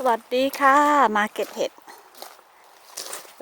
สวัสดีค่ะ มาเก็บเห็ด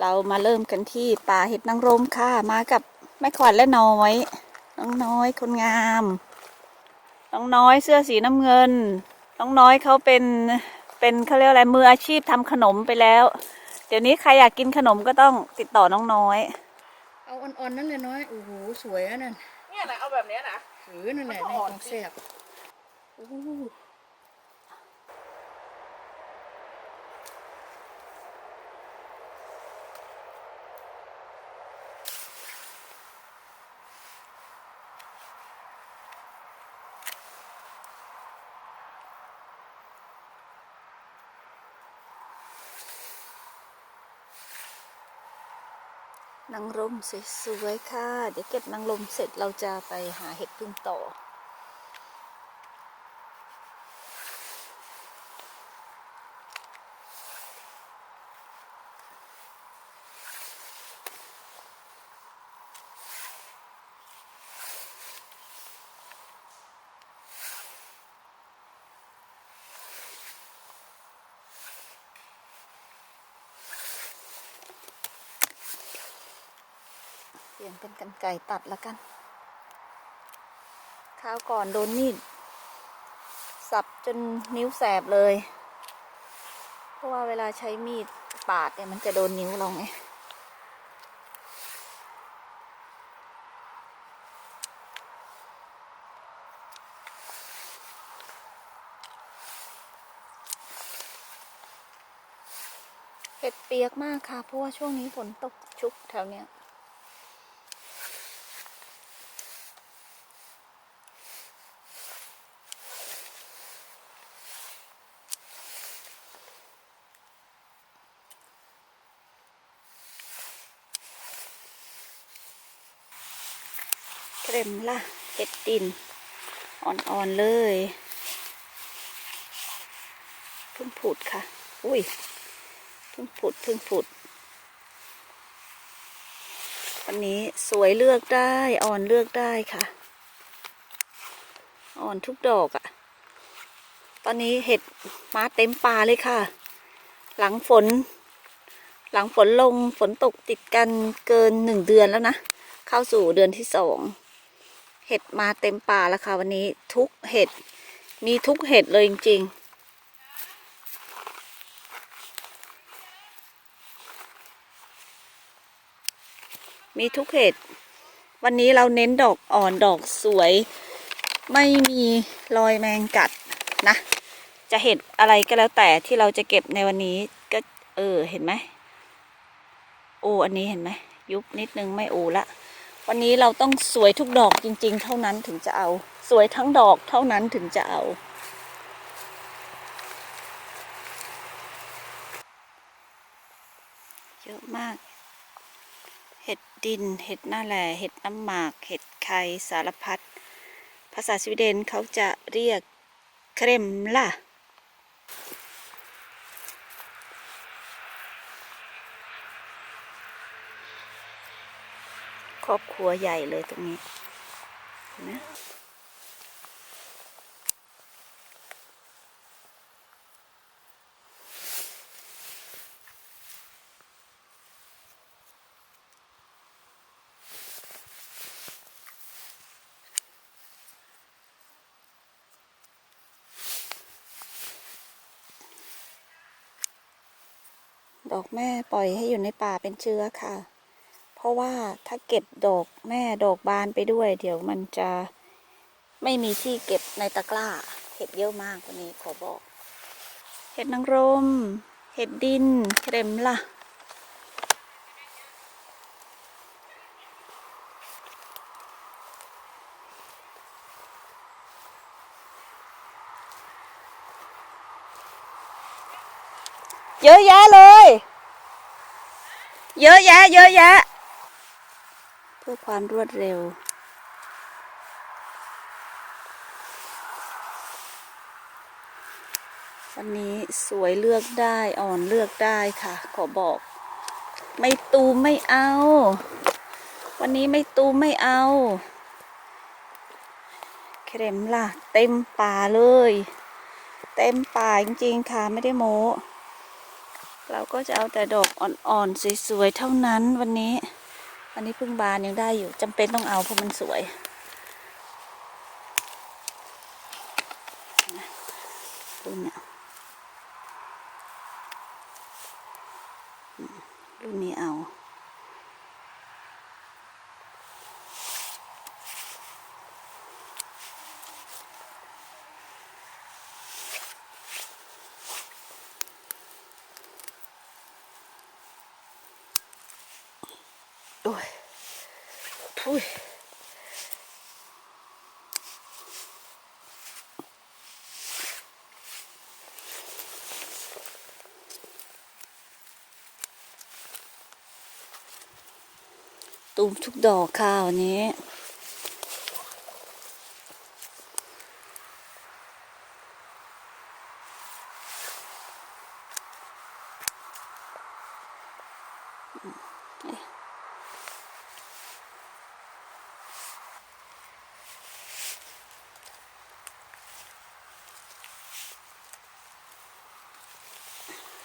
เรามาเริ่มกันที่ป่าเห็ดนางรมค่ะ มากับแม่ขวัญและน้อย น้องน้อยคนงาม น้องน้อยเสื้อสีน้ำเงิน น้องน้อยเขาเป็นเป็นเขาเรียกอะไรมืออาชีพทำขนมไปแล้ว เดี๋ยวนี้ใครอยากกินขนมก็ต้องติดต่อน้องน้อย เอาอ่อนๆนั่นเลยน้อยโอ้โหสวยอะนั่นเนี่ยนะเอาแบบเนี้ยนะเออนั่นแหละมันในก็อ่ขอนองแซ่บโอ้ นางรมสวยๆค่ะ เดี๋ยวเก็บนางรมเสร็จเราจะไปหาเห็ดพึ่งต่อ ลี่ยนเป็นกันไก่ตัดแล้วกันคราวก่อนโดนมีดสับจนนิ้วแสบเลย เพราะว่าเวลาใช้มีดปาดเนี่ยมันจะโดนนิ้วเราไงเห็ดเปียกมากค่ะ เพราะว่าช่วงนี้ฝนตกชุกแถวเนี้ย เกรมล่ะเห็ดดิน อ่อนๆเลยเพิ่งผุดค่ะ อุ้ยเพิ่งผุดเพิ่งผุด วันนี้สวยเลือกได้อ่อนเลือกได้ค่ะ อ่อนทุกดอกอะ่ะ ตอนนี้เห็ดมาเต็มป่าเลยค่ะ หลังฝน หลังฝนลงฝนตกติดกันเกินหนึ่งเดือนแล้วนะ เข้าสู่เดือนที่สอง เห็ดมาเต็มป่าแล้วค่ะวันนี้ทุกเห็ด มีทุกเห็ดเลยจริงๆมีทุกเห็ด วันนี้เราเน้นดอกอ่อนดอกสวย ไม่มีรอยแมงกัดนะ จะเห็ดอะไรก็แล้วแต่ที่เราจะเก็บในวันนี้ก็เออเห็นไหมโออันนี้เห็นไหมยุบนิดนึงไม่โอละ วันนี้เราต้องสวยทุกดอกจริง ๆ เท่านั้นถึงจะเอา สวยทั้งดอกเท่านั้นถึงจะเอาเยอะมาก เห็ดดิน เห็ดหน้าแหล่เห็ดน้ำหมาก เห็ดไข่สารพัด ภาษาสวีเดนเขาจะเรียกเครมล่ะ ครอบครัวใหญ่เลยตรงนี้นไหมดอกแม่ปล่อยให้อยู่ในป่าเป็นเชื้อค่ะ ราะว่าถ้าเก็บดอกแม่ดอกบานไปด้วย เดี๋ยวมันจะไม่มีที่เก็บในตะกร้า เห็ดเยอะมากวันนี้ขอบอก เห็ดนางรม เห็ดดินเข็มล่ะ เยอะแยะเลย เยอะแยะ เยอะแยะ พื่อความรวดเร็ว วันนี้สวยเลือกได้อ่อนเลือกได้ค่ะ ขอบอก ไม่ตูไม่เอา วันนี้ไม่ตูไม่เอาเครมล่ะ เต็มป่าเลย เต็มป่าจริงๆค่ะไม่ได้โม้เราก็จะเอาแต่ดอกอ่อนๆสวยๆเท่านั้นวันนี้ อันนี้เพึ่งบานยังได้อยู่จำเป็นต้องเอาเพราะมันสวยนะรุ่นเนี้ยรุ่นนี้เอา ทุยตูมทุกดอกค่ะวันนี้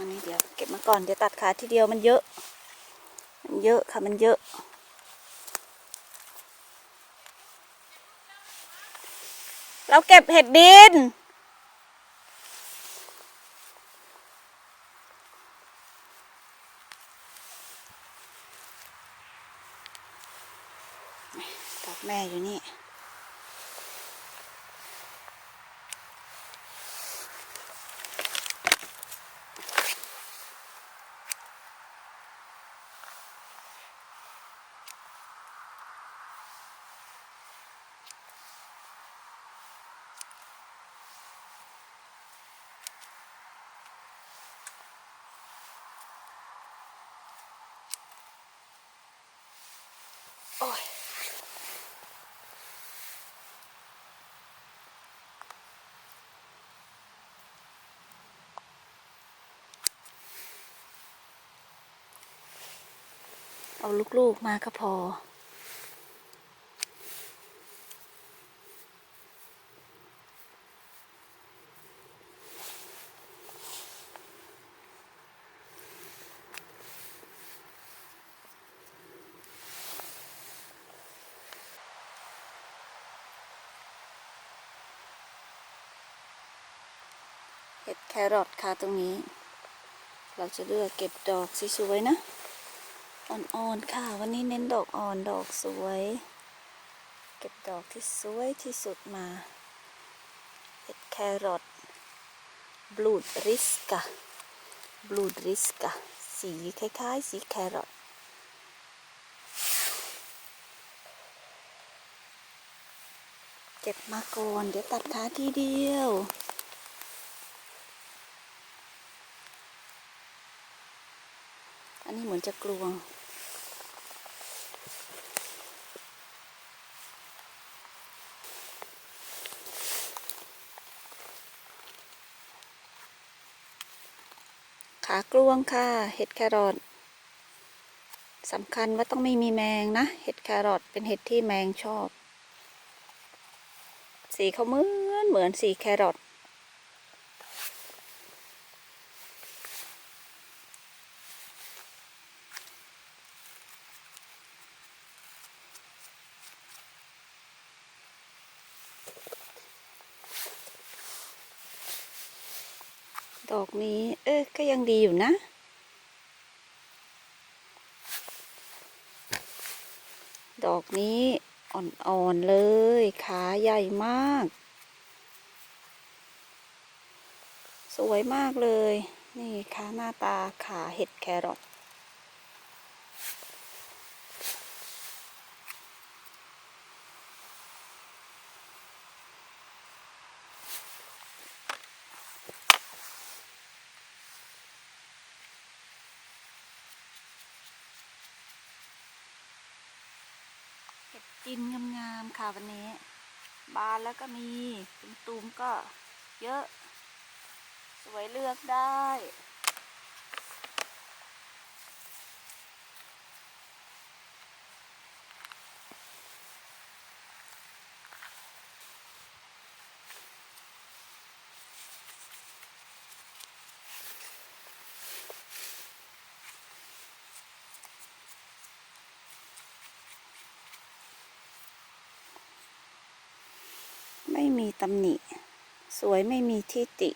อันนี้เดี๋ยวเก็บมาก่อนเดี๋ยวตัดขาทีเดียวมันเยอะ มันเยอะค่ะมันเยอะ เราเก็บเห็ดดินดอกแม่อยู่นี่ เอาลูก ๆ มาก็พอ เห็ดแครอทค่ะตรงนี้ เราจะเลือกเก็บดอกสวยๆนะ อ่อนๆค่ะ วันนี้เน้นดอกอ่อนดอกสวย เก็บดอกที่สวยที่สุดมาเห็ดแครอทบลูดริสกะบลูดริสกะสีคล้ายๆ สีแครอทเก็บมาก่อนเดี๋ยวตัดขาทีเดียวอันนี้เหมือนจะกลวงากลวงค่ะ เห็ดแครอทสำคัญว่าต้องไม่มีแมงนะ เห็ดแครอทเป็นเห็ดที่แมงชอบ สีเขาเหมือนเหมือนสีแครอท ดอกนี้ เออก็ ยังดีอยู่นะ ดอกนี้อ่อนๆเลย ขาใหญ่มาก สวยมากเลย นี่ค่ะหน้าตาขาเห็ดแครอทเห็ดจินงามๆ ค่ะวันนี้ บานแล้วก็มีตุ้มๆก็เยอะ สวยเลือกได้ ไมีตำหนิ สวยไม่มีที่ติ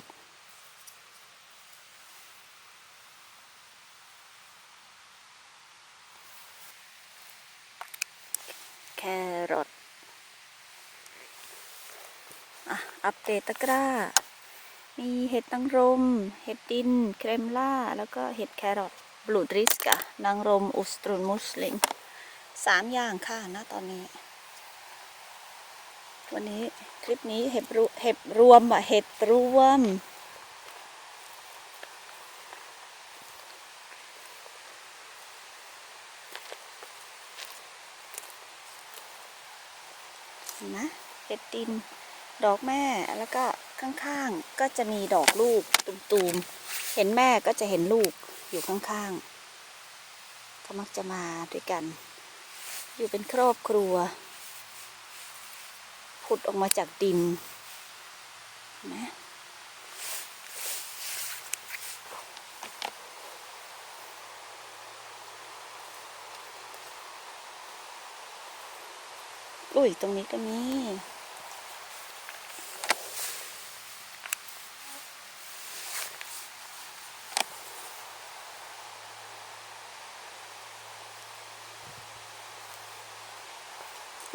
ดแครอทอะ อัปเดตตะกร้า มีเห็ดนางรม เห็ดดิน เครมล่า แล้วก็เห็ดแครอทบลูดริสกะนางรม อุสตรุนมุสลิมสามอย่างค่ะนะตอนนี้ วันนี้คลิปนี้เห็บรวเห็บรวมอะเห็ดรวมเห็นไหมเห็ดดินดอกแม่แล้วก็ข้างๆก็จะมีดอกลูกตูมๆ เห็นแม่ก็จะเห็นลูกอยู่ข้างๆเขามักจะมาด้วยกัน อยู่เป็นครอบครัว ดออกมาจากดินนไหมอุ้ยตรงนี้ก็มี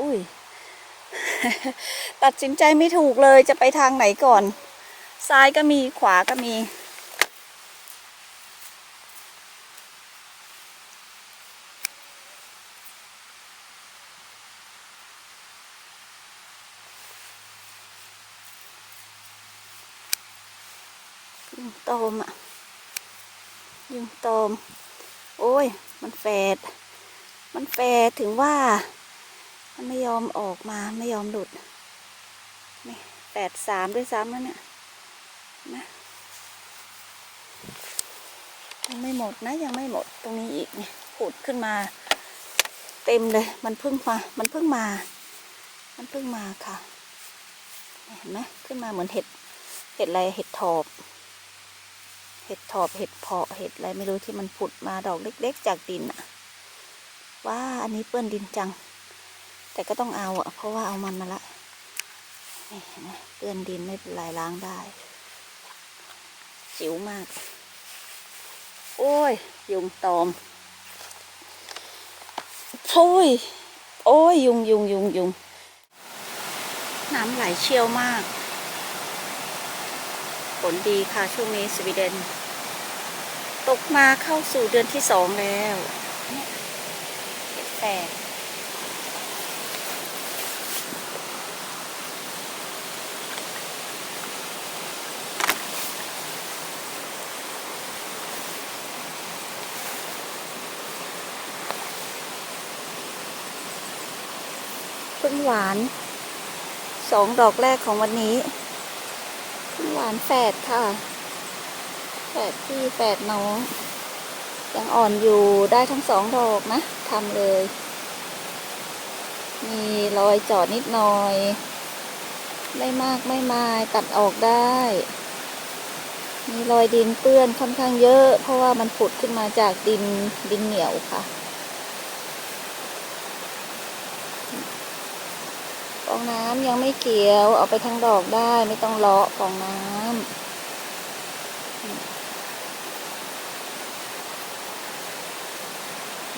อุ้ย ตัดสินใจไม่ถูกเลยจะไปทางไหนก่อน ซ้ายก็มีขวาก็มียุงโตมอะยุงโตม โอ้ย มันแฝดมันแฝดถึงว่า มันไม่ยอมออกมาไม่ยอมหลุดนี่แปดสามด้วยซ้ำแล้วเนี่ยนะยังไม่หมดนะยังไม่หมดตรงนี้อีกเนี่ยผุดขึ้นมา เต็มเลย มันเพิ่งมา มันเพิ่งมา มันเพิ่งมาค่ะ เห็นไหมขึ้นมาเหมือนเห็ด เห็ดอะไรเห็ดถอบ เห็ดถอบเห็ดเพาะเห็ดอะไรไม่รู้ที่มันผุดมาดอกเล็ก ๆ จากดินอะว้าอันนี้เปื้อนดินจัง แต่ก็ต้องเอาอะเพราะว่าเอามันมาละนี่เห็นไหมเปื้อนดินไม่เป็นไรล้างได้ จิ๋วมาก โอ้ย ยุงตอมโอ้ย โอ้ย ยุงยุงยุงยุงน้ำไหลเชี่ยวมากฝนดีค่ะช่วงนี้สวีเดน ตกมาเข้าสู่เดือนที่สองแล้ว เนี่ยแฝด พึ่งหวานสองดอกแรกของวันนี้พึ่งหวานแฝดค่ะแฝดพี่แฝดน้องยังอ่อนอยู่ได้ทั้งสองดอกนะทำเลย มีรอยจอดนิดหน่อย ไม่มากไม่มายตัดออกได้ มีรอยดินเปื้อนค่อนข้างเยอะ เพราะว่ามันผุดขึ้นมาจากดินดินเหนียวค่ะ ฟองน้ำยังไม่เขียว เอาไปทั้งดอกได้ไม่ต้องเลาะฟองน้ำ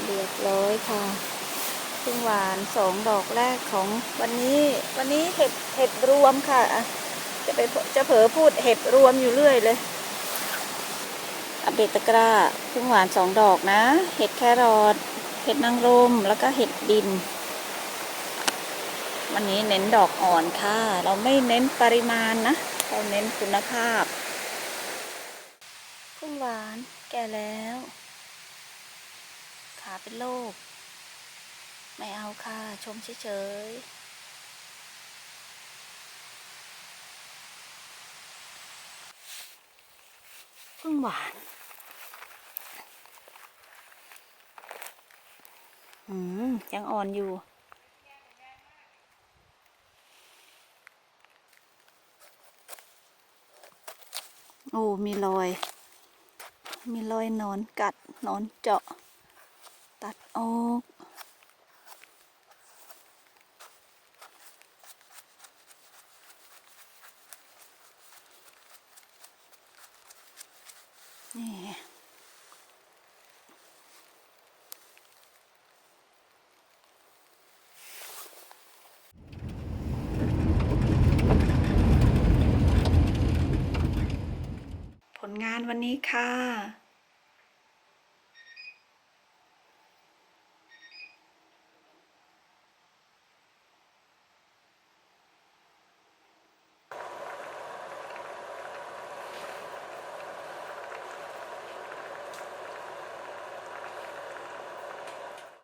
เรียบร้อยค่ะพึ่งหวานสองดอกแรกของวันนี้วันนี้เห็ดเห็ดรวมค่ะอะจะไปจะเผลอพูดเห็ดรวมอยู่เรื่อยเลยอัปเดตตะกร้าพึ่งหวานสองดอกนะ เห็ดแครอทเห็ดนางรมแล้วก็เห็ดดิน วันนี้เน้นดอกอ่อนค่ะ เราไม่เน้นปริมาณนะ เราเน้นคุณภาพพึ่งหวานแก่แล้ว ขาเป็นโรคไม่เอาค่ะ ชมเฉยๆเพิ่งหวานอืมยังอ่อนอยู่ โอ้มีรอย มีรอยนอนกัดนอนเจาะ ตัดออก นี่ ผลงานวัน นี้ค่ะ